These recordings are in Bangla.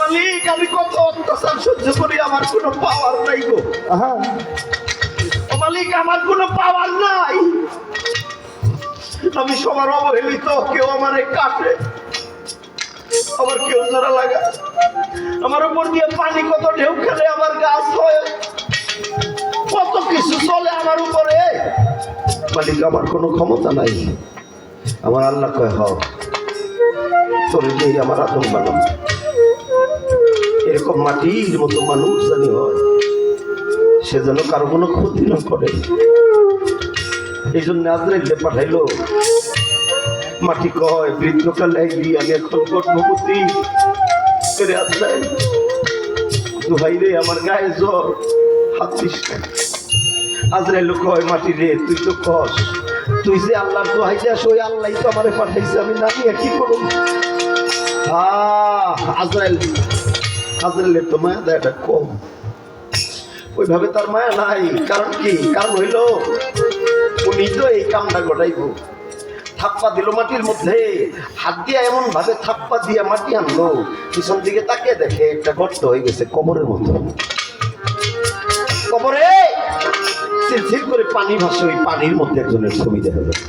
মালিক আমি কত অত্যাচার সহ্য করি আমার কোনো পাওয়ার নাই গো। মালিক আমার কোনো পাওয়ার নাই। আমি সবার অবহেলিত কেউ আমারে কাটে আবার কেউ জোড়া লাগা আমার উপর দিয়ে পানি কত ঢেউ খেলে আমার গাছ হয়। কত কিছু চলে আমার উপরে। মালিক আমার কোনো ক্ষমতা নাই। আমার আল্লাহ কয় চলে যেই আমার আতঙ্ক বানাম এরকম মাটির মতো মানুষ জানি হয়, সে যেন কারও কোনো ক্ষতি না করে। এই জন্য আজরাইলে পাঠাইলো, মাটি কয় বৃদ্ধকাল লাগবি আমি এখন গর্ভবতী। রে আজরাইল দুহাই রে, আমার গায়ে জ্বর কয়, মাটি রে, তুই তো কস, তুই যে আল্লাহর দোহাই যাস ওই আল্লাহ তো আমারে পাঠাইছে, আমি না কি করব? আহ আজরাইল আজরাইলের তো মায়া দেয়াটা কম। ওইভাবে তার মায়া নাই। কারণ কি? কারণ হইল, উনি তো এই কামটা ঘটাইব। থাপ্পা দিল মাটির মধ্যে। হাত দিয়া এমন ভাবে থাপ্পা দিয়া মাটি আনলো। পিছন দিকে তাকে দেখে একটা গর্ত হয়ে গেছে কবরের মতো। কবরে! সিলসিল করে পানি ভাসে ওই পানির মধ্যে একজনের ছবি দেখা যায়।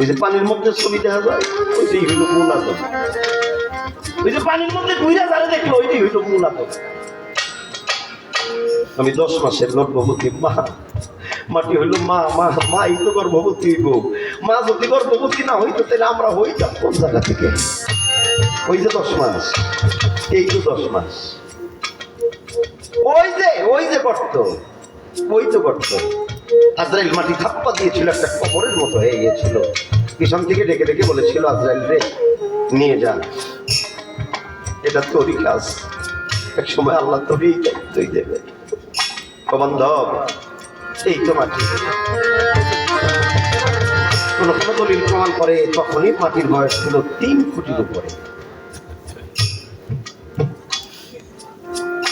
ওই যে পানির মধ্যে ছবি দেখা যায় ওইটাই হইল মূল ওই যে পানির মধ্যে ঘুরে যারা দেখল ওইটাই হইল মূল আমি দশ মাসের গর্ভবতী মা। মাটি হইল মা মা মা এই তো গর্ভবতী হইব মা যদি গর্ভবতী না হইতো, তাহলে আমরা হইতাম কোন জায়গা থেকে? ওই যে দশ মাস, এই তো দশ মাস। ওই যে ওই যে গর্ত, ওই তো গর্ত। আজরাইল মাটি ধাপ্পা দিয়েছিল, একটা কবরের মতো হয়ে গিয়েছিল। পিছন থেকে ডেকে ডেকে বলেছিল, আজরাইল রে, নিয়ে যা। এটা তোরই কাজ। এক সময় আল্লাহ তোরই দায়িত্বই দেবে। বান্ধব, এই তো মাটি। কোন কোন দলিল প্রমাণ করে, তখনই মাটির বয়স ছিল তিন ফুটির উপরে।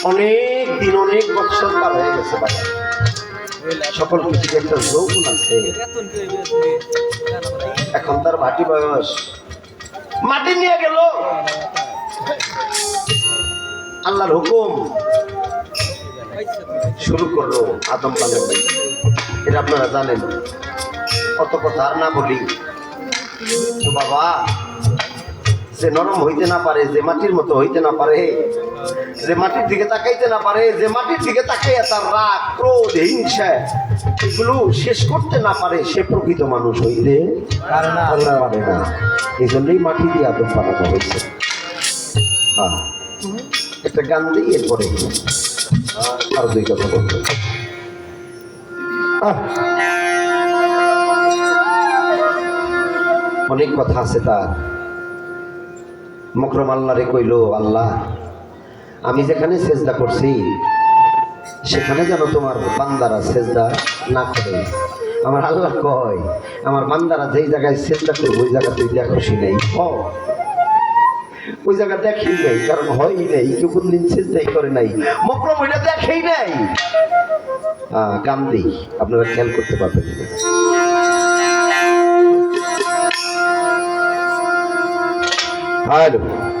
অনেক দিন, অনেক বছর পার হয়ে গেছে বাজার। সকল কিছু একটা যৌগুণ আছে। এখন তার মাটি বয়স। মাটি নিয়ে গেল। আল্লাহর হুকুম। শুরু করল আদম পালের এটা আপনারা জানেন। কত কথা আর না বলি। তো বাবা, যে নরম হইতে না পারে, যে মাটির মতো হইতে না পারে যে মাটির দিকে তাকাইতে না পারে যে মাটির দিকে তাকাইয়া তার রাগ ক্রোধ হিংসা এগুলো শেষ করতে না পারে সে প্রকৃত মানুষ হইতে পারে না। এই জন্যই মাটি দিয়ে আদম বানানো হয়েছে। হ্যাঁ একটা গান দিই এরপরে আরও দুই কথা বলব। অনেক কথা আছে তার। মকরম আল্লাহরে কইল আল্লাহ আমি যেখানে সেজদা করছি, সেখানে যেন তোমার বান্দারা সেজদা না করে। আমার আল্লাহ কয়, আমার বান্দারা যেই জায়গায় সেজদা করব, ওই জায়গা তুই দেখছি নেই। হ। ওই জায়গা দেখেই নাই, কারণ হয়ই নাই, কেউ কোনদিন চেষ্টাই করে নাই। মকরম ওইটা দেখেই নাই। দিই, আপনারা খেয়াল করতে পারবেন। হ্যালো।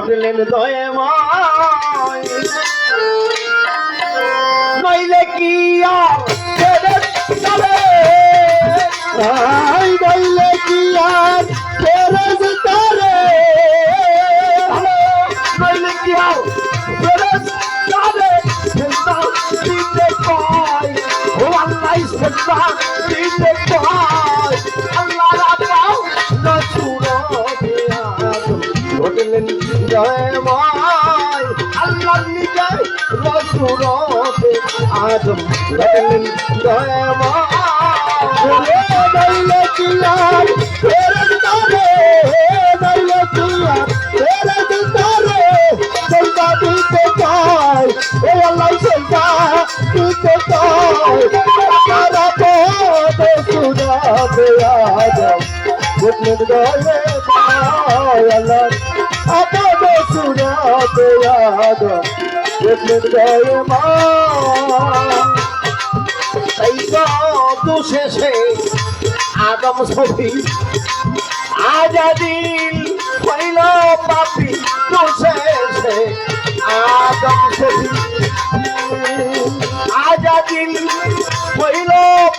ঘটলেন দয়ে মায়। নইলে কি আর নইলে কি আর রসুরতে আদম রতন দয়ামা বলে বলে কিয়ার তেরে তারে বলে কিয়ার তেরে তারে সলতা দিতে চাই দেখলেন মা তো শেষে আদম ছবি আজাদিল হইল পাপি, তো শেষে আদম ছবি আজাদিল হইল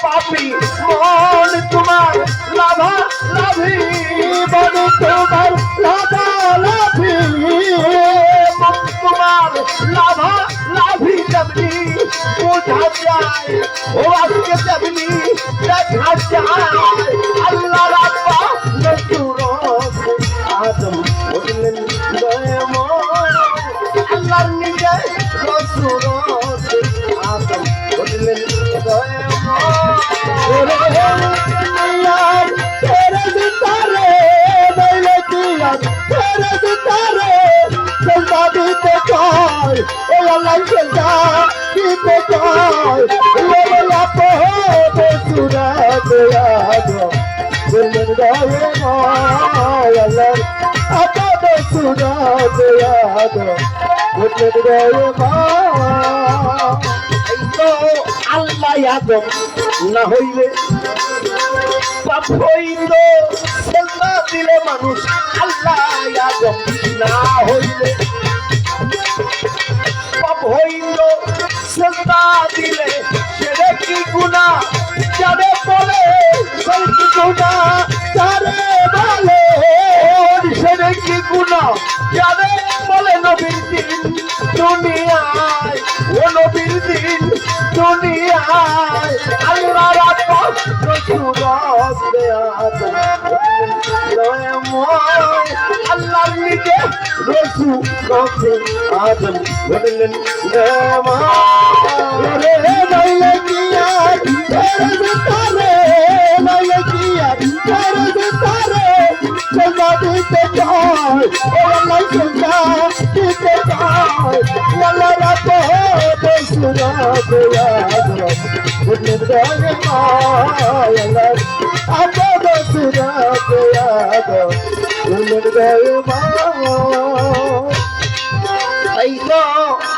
পাপি মন তোমার লাভা লাভি মন লাভা লাভি তেমনি বোঝা যায় ও আজকে তেমনি দেখা যায়। yago dilin gaye maayalar ata da suna da yago dilin gaye maayalar আল্লাহ আদম না হইলে পাপ হইল সেলমা দিলে মানুষ আল্লাহ আদম না হইলে পাপ হইল সেলমা দিলে সেটা কি গুণা যারে বলে সরকি গুণা যারে বলে সরকি গুণা যারে বলে নবীর দিন দুনিয়ায় ও নবীর দিন দুনিয়ায় আল্লাহ রাখো আদম বললেন রে মা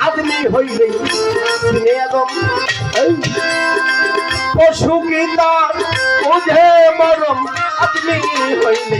আদমি হইলে পশু গীতার বুঝে মরম আদমি হইলে